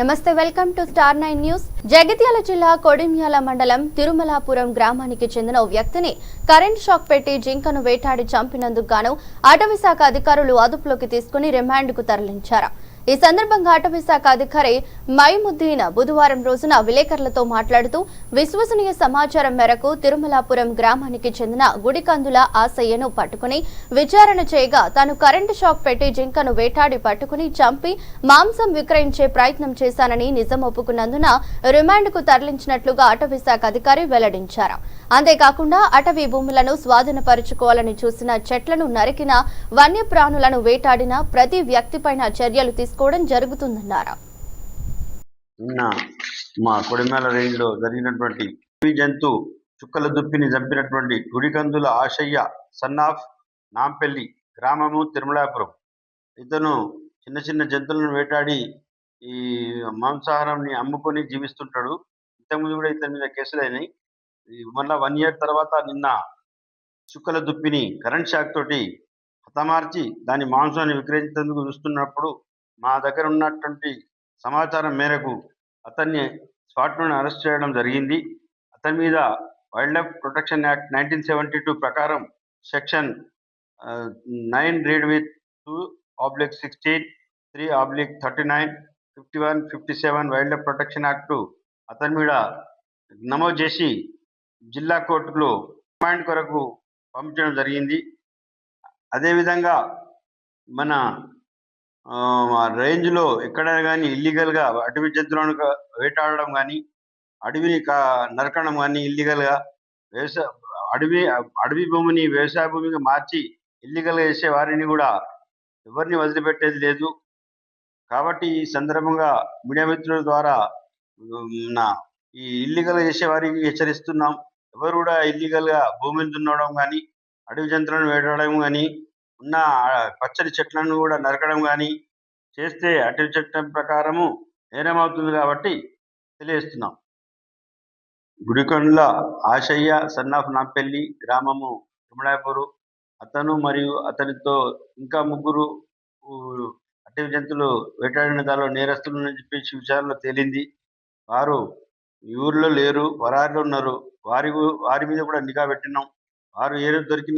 నమస్తే welcome to star nine news. Jagtial జిల్లా కొడిమ్యాల మండలం తిరుమలాపురం గ్రామానికి చెందిన ఓ వ్యక్తిని కరెంట్ షాక్ పెట్టి జింకను వేటాడి చంపినందుకు గాను అటవీ శాఖ అధికారులు అదుపులోకి తీసుకుని రిమాండ్కు తరలించారు. ఈ సందర్భంగా అటవీ శాఖ అధికారి మైముద్దీన్ బుధవారం రోజున విలేకరులతో మాట్లాడుతూ విశ్వసనీయ సమాచారం మేరకు తిరుమలాపురం గ్రామానికి చెందిన గుడికందుల ఆశయ్యను పట్టుకుని విచారణ చేయగా తాను కరెంటు షాక్ పెట్టి జింకను వేటాడి పట్టుకుని చంపి మాంసం విక్రయించే ప్రయత్నం చేశానని నిజం ఒప్పుకున్నందున రిమాండ్కు తరలించినట్లుగా అటవీ శాఖ అధికారి వెల్లడించారు. అంతేకాకుండా అటవీ భూములను స్వాధీనపరుచుకోవాలని చూసిన చెట్లను నరికిన వన్యప్రాణులను వేటాడిన ప్రతి వ్యక్తిపైన చర్యలు తీసుకోవడం జరుగుతుందన్నారు. మా కొడిమేల రేంజ్లో జరిగినటువంటి జంతు చుక్కల దుప్పిని చంపినటువంటి గుడికందుల ఆశయ్య సన్ ఆఫ్ నాంపల్లి గ్రామము తిరుమలాపురం. ఇతను చిన్న చిన్న జంతువులను వేటాడి ఈ మాంసాహారాన్ని అమ్ముకొని జీవిస్తుంటాడు. ఇంతకుముందు కూడా ఇతని మీద కేసులు అయినాయి. మళ్ళా వన్ ఇయర్ తర్వాత నిన్న చుక్కల దుప్పిని కరెంట్ షాక్ తోటి హతమార్చి దాని మాంసాన్ని విక్రయించేందుకు చూస్తున్నప్పుడు మా దగ్గర ఉన్నటువంటి సమాచారం మేరకు అతన్ని స్పాట్ నుండి అరెస్ట్ చేయడం జరిగింది. అతని మీద wild life protection act nineteen seventy two ప్రకారం section nine read with two oblique sixteen three oblique thirty nine fifty one fifty seven wild life protection act అతని మీద నమోదు చేసి జిల్లా కోర్టులో రిమాండ్ కొరకు పంపించడం జరిగింది. అదేవిధంగా మన రేంజ్లో ఎక్కడైనా కానీ ఇల్లీగల్గా అటవీ జంతువులను వేటాడడం కానీ అడవిని కా నరకడం కానీ ఇల్లీగల్గా వ్యవసాయ అడవి అడవి భూమిని వ్యవసాయ భూమిగా మార్చి ఇల్లీగల్గా చేసే వారిని కూడా ఎవరిని వదిలిపెట్టేది లేదు. కాబట్టి ఈ సందర్భంగా మీడియా మిత్రుల ద్వారా నా ఈ ఇల్లీగల్ చేసే వారికి హెచ్చరిస్తున్నాం. ఎవరు కూడా ఇల్లీగల్గా భూమిని దున్నడం కానీ అడవి జంతువులను వేటాడడం కానీ ఉన్న పచ్చని పచ్చడి చెట్లను కూడా నరకడం కానీ చేస్తే అటవీ చట్టం ప్రకారము నేరం అవుతుంది కాబట్టి తెలియజేస్తున్నాం. గుడికొండల ఆశయ్య సన్ ఆఫ్ నాంపల్లి గ్రామము తిరుమలాపూరు అతను మరియు అతనితో ఇంకా ముగ్గురు అటవీ జంతువులు వేటాడిన దానిలో నేరస్తులు అని చెప్పేసి విచారణలో తేలింది. వారు ఊర్లో లేరు వరారిలో ఉన్నారు. వారి వారి మీద కూడా నిఘా పెట్టినాం. వారు ఏ దొరికిన